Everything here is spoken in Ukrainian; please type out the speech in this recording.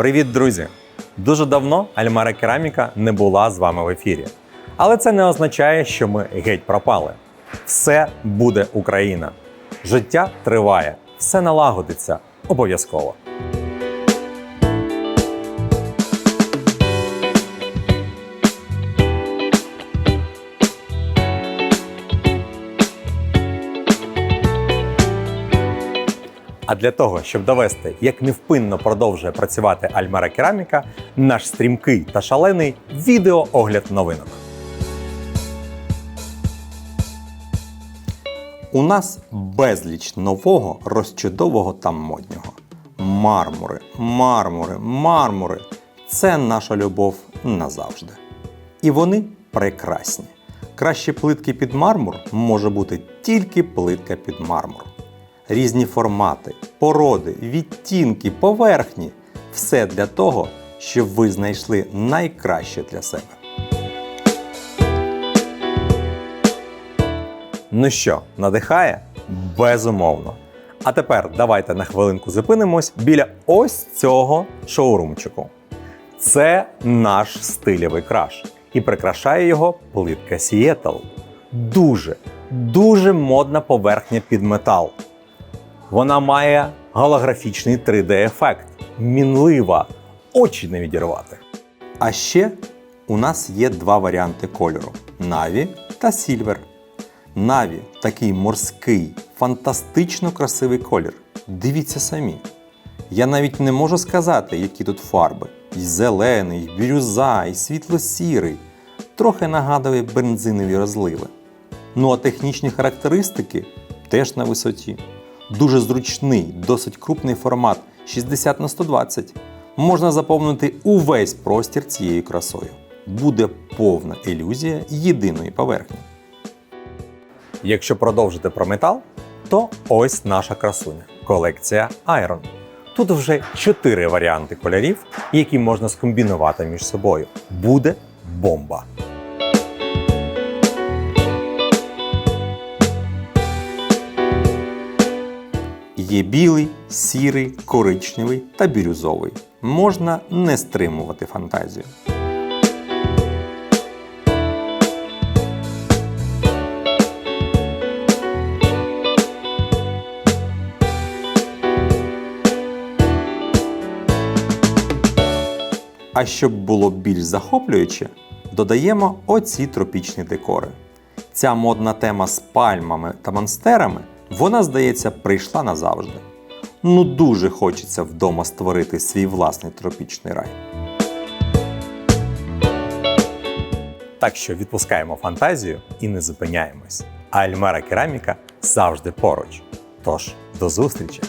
Привіт, друзі! Дуже давно Альмара Кераміка не була з вами в ефірі. Але це не означає, що ми геть пропали. Все буде Україна. Життя триває, все налагодиться обов'язково. А для того, щоб довести, як невпинно продовжує працювати Альмара Кераміка, наш стрімкий та шалений відеоогляд новинок. У нас безліч нового, розчудового та моднього. Мармури, мармури, мармури це наша любов назавжди. І вони прекрасні. Кращі плитки під мармур може бути тільки плитка під мармур. Різні формати, породи, відтінки, поверхні все для того, щоб ви знайшли найкраще для себе. Ну що, надихає? Безумовно. А тепер давайте на хвилинку зупинимось біля ось цього шоурумчику. Це наш стильовий краш. І прикрашає його плитка Seattle. Дуже, дуже модна поверхня під метал. Вона має голографічний 3D-ефект. Мінлива, очі не відірвати. А ще у нас є два варіанти кольору: Navy та Silver. Navy – такий морський, фантастично красивий колір. Дивіться самі. Я навіть не можу сказати, які тут фарби. І зелений, і бірюза, і світло-сірий. Трохи нагадує бензинові розливи. Ну а технічні характеристики теж на висоті. Дуже зручний, досить крупний формат 60 на 120. Можна заповнити увесь простір цією красою. Буде повна ілюзія єдиної поверхні. Якщо продовжити про метал, то ось наша красуня колекція Iron. Тут вже чотири варіанти кольорів, які можна скомбінувати між собою. Буде бомба! Є білий, сірий, коричневий та бірюзовий. Можна не стримувати фантазію. А щоб було більш захоплююче, додаємо оці тропічні декори. Ця модна тема з пальмами та монстерами, вона, здається, прийшла назавжди. Ну дуже хочеться вдома створити свій власний тропічний рай. Так що відпускаємо фантазію і не зупиняємось. А Альмера Кераміка завжди поруч. Тож, до зустрічі!